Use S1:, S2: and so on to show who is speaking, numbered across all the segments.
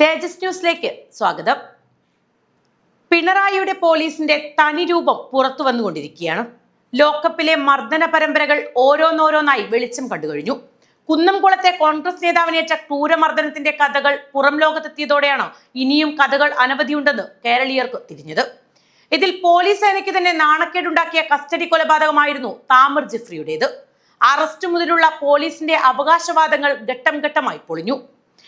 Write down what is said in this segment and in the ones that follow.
S1: തേജസ് ന്യൂസിലേക്ക് സ്വാഗതം. പിണറായിയുടെ പോലീസിന്റെ തനി രൂപം പുറത്തു വന്നുകൊണ്ടിരിക്കുകയാണ്. ലോക്കപ്പിലെ മർദ്ദന പരമ്പരകൾ ഓരോന്നോരോന്നായി വെളിച്ചം കണ്ടുകഴിഞ്ഞു. കുന്നംകുളത്തെ കോൺഗ്രസ് നേതാവിനേറ്റ ക്രൂരമർദ്ദനത്തിന്റെ കഥകൾ പുറം ലോകത്തെത്തിയതോടെയാണ് ഇനിയും കഥകൾ അനവധിയുണ്ടെന്ന് കേരളീയർക്ക് തിരിഞ്ഞത്. ഇതിൽ പോലീസ് സേനയ്ക്ക് തന്നെ നാണക്കേടുണ്ടാക്കിയ കസ്റ്റഡി കൊലപാതകമായിരുന്നു താമർ ജിഫ്രിയുടേത്. അറസ്റ്റ് മുതലുള്ള പോലീസിന്റെ അവകാശവാദങ്ങൾ ഘട്ടം ഘട്ടമായി പൊളിഞ്ഞു.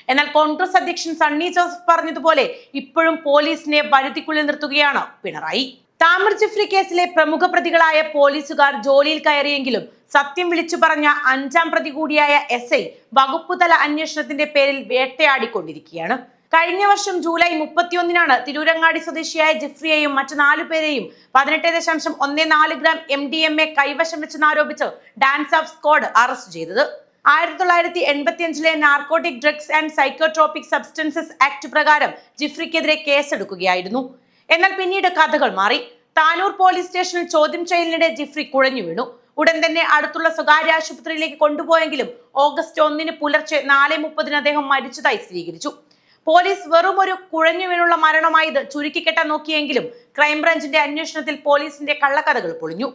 S1: എന്നാൽ കോൺഗ്രസ് അധ്യക്ഷൻ സണ്ണി ജോസഫ് പറഞ്ഞതുപോലെ ഇപ്പോഴും പോലീസിനെ വഴുതിക്കുള്ളിൽ നിർത്തുകയാണ് പിണറായി. താമർ ജിഫ്രി കേസിലെ പ്രമുഖ പ്രതികളായ പോലീസുകാർ ജോലിയിൽ കയറിയെങ്കിലും സത്യം വിളിച്ചു പറഞ്ഞ അഞ്ചാം പ്രതി കൂടിയായ എസ് ഐ വകുപ്പുതല അന്വേഷണത്തിന്റെ പേരിൽ വേട്ടയാടിക്കൊണ്ടിരിക്കുകയാണ്. കഴിഞ്ഞ വർഷം ജൂലൈ മുപ്പത്തിയൊന്നിനാണ് തിരൂരങ്ങാടി സ്വദേശിയായ ജിഫ്രിയെയും മറ്റു നാലു പേരെയും പതിനെട്ട് ദശാംശം ഒന്നേ നാല് gram M D M A കൈവശം വെച്ചെന്നാരോപിച്ച് ഡാൻസ് ഓഫ് സ്ക്വാഡ് അറസ്റ്റ് ചെയ്തത്. ആയിരത്തി തൊള്ളായിരത്തി എൺപത്തി അഞ്ചിലെ narcotic drugs and psychotropic substances act പ്രകാരം ജിഫ്രിക്കെതിരെ കേസെടുക്കുകയായിരുന്നു. എന്നാൽ പിന്നീട് കഥകൾ മാറി. താനൂർ പോലീസ് സ്റ്റേഷനിൽ ചോദ്യം ചെയ്യലിനിടെ ജിഫ്രി കുഴഞ്ഞു വീണു. ഉടൻ തന്നെ അടുത്തുള്ള സ്വകാര്യ ആശുപത്രിയിലേക്ക് കൊണ്ടുപോയെങ്കിലും ഓഗസ്റ്റ് ഒന്നിന് പുലർച്ചെ നാല് മുപ്പതിന് അദ്ദേഹം മരിച്ചതായി സ്ഥിരീകരിച്ചു. പോലീസ് വെറും ഒരു കുഴഞ്ഞു വീണുള്ള മരണമായത് ചുരുക്കിക്കെട്ടാൻ നോക്കിയെങ്കിലും ക്രൈംബ്രാഞ്ചിന്റെ അന്വേഷണത്തിൽ പോലീസിന്റെ കള്ളക്കഥകൾ പൊളിഞ്ഞു.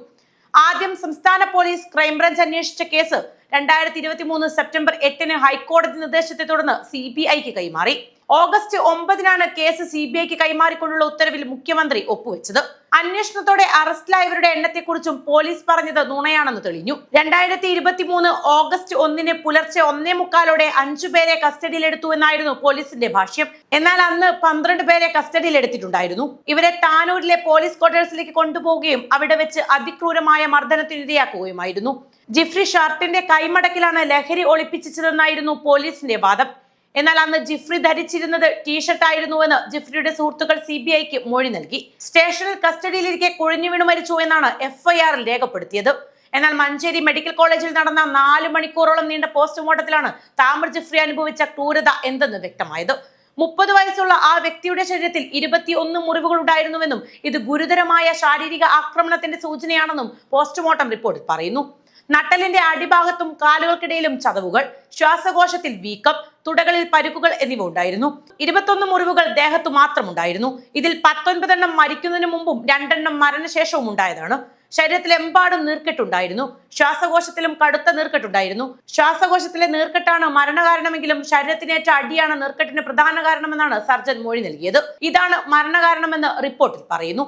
S1: ആദ്യം സംസ്ഥാന പോലീസ് ക്രൈംബ്രാഞ്ച് അന്വേഷിച്ച കേസ് രണ്ടായിരത്തി ഇരുപത്തി മൂന്ന് സെപ്റ്റംബർ എട്ടിന് ഹൈക്കോടതി നിർദ്ദേശത്തെ തുടർന്ന് സി ബി ഐക്ക് കൈമാറി. ഓഗസ്റ്റ് ഒമ്പതിനാണ് കേസ് സി ബി ഐക്ക് കൈമാറിക്കൊണ്ടുള്ള ഉത്തരവിൽ മുഖ്യമന്ത്രി ഒപ്പുവെച്ചത്. അന്വേഷണത്തോടെ അറസ്റ്റിലായവരുടെ എണ്ണത്തെക്കുറിച്ചും പോലീസ് പറഞ്ഞത് നുണയാണെന്ന് തെളിഞ്ഞു. രണ്ടായിരത്തി ഇരുപത്തി മൂന്ന് ഓഗസ്റ്റ് ഒന്നിന് പുലർച്ചെ ഒന്നേ മുക്കാലോടെ അഞ്ചു പേരെ കസ്റ്റഡിയിലെടുത്തു എന്നായിരുന്നു പോലീസിന്റെ ഭാഷ്യം. എന്നാൽ അന്ന് പന്ത്രണ്ട് പേരെ കസ്റ്റഡിയിലെടുത്തിട്ടുണ്ടായിരുന്നു. ഇവരെ താനൂരിലെ പോലീസ് ക്വാർട്ടേഴ്സിലേക്ക് കൊണ്ടുപോവുകയും അവിടെ വെച്ച് അതിക്രൂരമായ മർദ്ദനത്തിനിരയാക്കുകയുമായിരുന്നു ജിഫ്രി ഷാർട്ടിന്റെ കൈമടക്കിലാണ് ലഹരി ഒളിപ്പിച്ചതെന്നായിരുന്നു പോലീസിന്റെ വാദം. എന്നാൽ അന്ന് ജിഫ്രി ധരിച്ചിരുന്നത് ടീഷർട്ട് ആയിരുന്നുവെന്ന് ജിഫ്രിയുടെ സുഹൃത്തുക്കൾ സി ബി ഐക്ക് മൊഴി നൽകി. സ്റ്റേഷനിൽ കസ്റ്റഡിയിലിരിക്കെ കുഴഞ്ഞു വീണു മരിച്ചു എന്നാണ് എഫ്ഐആറിൽ രേഖപ്പെടുത്തിയത്. എന്നാൽ മഞ്ചേരി മെഡിക്കൽ കോളേജിൽ നടന്ന നാല് മണിക്കൂറോളം നീണ്ട പോസ്റ്റ്മോർട്ടത്തിലാണ് താമർ ജിഫ്രി അനുഭവിച്ച ക്രൂരത എന്തെന്ന് വ്യക്തമായത്. മുപ്പത് വയസ്സുള്ള ആ വ്യക്തിയുടെ ശരീരത്തിൽ ഇരുപത്തിയൊന്ന് മുറിവുകൾ ഉണ്ടായിരുന്നുവെന്നും ഇത് ഗുരുതരമായ ശാരീരിക ആക്രമണത്തിന്റെ സൂചനയാണെന്നും പോസ്റ്റ്മോർട്ടം റിപ്പോർട്ടിൽ പറയുന്നു. നട്ടലിന്റെ അടിഭാഗത്തും കാലുകൾക്കിടയിലും ചതവുകൾ ശ്വാസകോശത്തിൽ വീക്കം തുടകളിൽ പരുക്കുകൾ എന്നിവ ഉണ്ടായിരുന്നു. ഇരുപത്തൊന്ന് മുറിവുകൾ ദേഹത്തു മാത്രമുണ്ടായിരുന്നു. ഇതിൽ പത്തൊൻപതെണ്ണം മരിക്കുന്നതിന് മുമ്പും രണ്ടെണ്ണം മരണശേഷവും ഉണ്ടായതാണ്. ശരീരത്തിലെമ്പാടും നീർക്കെട്ടുണ്ടായിരുന്നു. ശ്വാസകോശത്തിലും കടുത്ത നീർക്കെട്ടുണ്ടായിരുന്നു. ശ്വാസകോശത്തിലെ നീർക്കെട്ടാണ് മരണകാരണമെങ്കിലും ശരീരത്തിനേറ്റ അടിയാണ് നീർക്കെട്ടിന് പ്രധാന കാരണമെന്നാണ് സർജൻ മൊഴി നൽകിയത്. ഇതാണ് മരണകാരണമെന്ന് റിപ്പോർട്ടിൽ പറയുന്നു.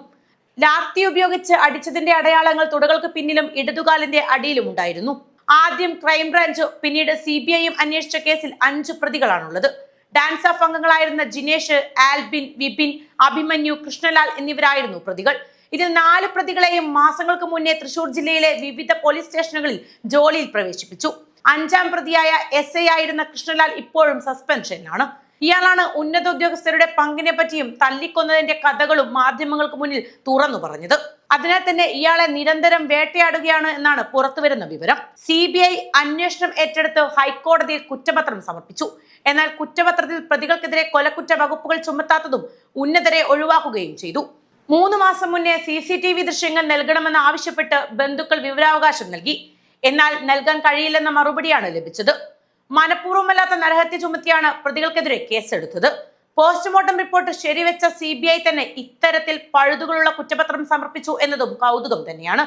S1: ലാത്തി ഉപയോഗിച്ച് അടിച്ചതിന്റെ അടയാളങ്ങൾ തുടകൾക്ക് പിന്നിലും ഇടതുകാലിന്റെ അടിയിലും ഉണ്ടായിരുന്നു. ആദ്യം ക്രൈംബ്രാഞ്ച് പിന്നീട് സി ബി ഐയും അന്വേഷിച്ച കേസിൽ അഞ്ച് പ്രതികളാണുള്ളത്. ഡാൻസ് ഓഫ് അംഗങ്ങളായിരുന്ന ജിനേഷ് ആൽബിൻ വിപിൻ അഭിമന്യു കൃഷ്ണലാൽ എന്നിവരായിരുന്നു പ്രതികൾ. ഇതിൽ നാല് പ്രതികളെയും മാസങ്ങൾക്ക് മുന്നേ തൃശൂർ ജില്ലയിലെ വിവിധ പോലീസ് സ്റ്റേഷനുകളിൽ ജോലിയിൽ പ്രവേശിപ്പിച്ചു. അഞ്ചാം പ്രതിയായ എസ് ഐ ആയിരുന്ന കൃഷ്ണലാൽ ഇപ്പോഴും സസ്പെൻഷനിലാണ് ഇയാളാണ് ഉന്നത ഉദ്യോഗസ്ഥരുടെ പങ്കിനെ പറ്റിയും തല്ലിക്കൊന്നതിന്റെ കഥകളും മാധ്യമങ്ങൾക്ക് മുന്നിൽ തുറന്നു പറഞ്ഞത്. അതിനാൽ തന്നെ ഇയാളെ നിരന്തരം വേട്ടയാടുകയാണ് എന്നാണ് പുറത്തുവരുന്ന വിവരം. സി ബി ഐ അന്വേഷണം ഏറ്റെടുത്ത് ഹൈക്കോടതിയിൽ കുറ്റപത്രം സമർപ്പിച്ചു. എന്നാൽ കുറ്റപത്രത്തിൽ പ്രതികൾക്കെതിരെ കൊലക്കുറ്റ വകുപ്പുകൾ ചുമത്താത്തതും ഉന്നതരെ ഒഴിവാക്കുകയും ചെയ്തു. മൂന്ന് മാസം മുന്നേ സി സി ടി വി ദൃശ്യങ്ങൾ നൽകണമെന്ന് ആവശ്യപ്പെട്ട് ബന്ധുക്കൾ വിവരാവകാശം നൽകി. എന്നാൽ നൽകാൻ കഴിയില്ലെന്ന മറുപടിയാണ് ലഭിച്ചത്. മനഃപൂർവമല്ലാത്ത നരഹത്യ ചുമത്തിയാണ് പ്രതികൾക്കെതിരെ കേസെടുത്തത്. പോസ്റ്റ്മോർട്ടം റിപ്പോർട്ട് ശരിവെച്ച സി ബി ഐ തന്നെ ഇത്തരത്തിൽ പഴുതുകളുള്ള കുറ്റപത്രം സമർപ്പിച്ചു എന്നതും കൗതുകം തന്നെയാണ്.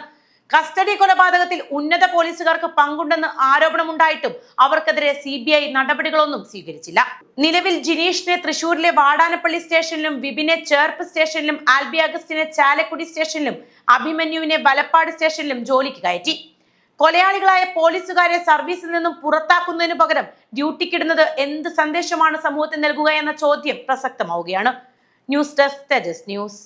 S1: കസ്റ്റഡി കൊലപാതകത്തിൽ ഉന്നത പോലീസുകാർക്ക് പങ്കുണ്ടെന്ന് ആരോപണമുണ്ടായിട്ടും അവർക്കെതിരെ സി ബി ഐ നടപടികളൊന്നും സ്വീകരിച്ചില്ല. നിലവിൽ ജിനീഷിനെ തൃശൂരിലെ വാടാനപ്പള്ളി സ്റ്റേഷനിലും വിപിനെ ചേർപ്പ് സ്റ്റേഷനിലും ആൽബി അഗസ്റ്റിനെ ചാലക്കുടി സ്റ്റേഷനിലും അഭിമന്യുവിനെ വലപ്പാട് സ്റ്റേഷനിലും ജോലിക്ക് കയറ്റി. കൊലയാളികളായ പോലീസുകാരെ സർവീസിൽ നിന്നും പുറത്താക്കുന്നതിന് പകരം ഡ്യൂട്ടിക്കിടുന്നത് എന്ത് സന്ദേശമാണ് സമൂഹത്തിന് നൽകുക എന്ന ചോദ്യം പ്രസക്തമാവുകയാണ്. News desk Tejas news.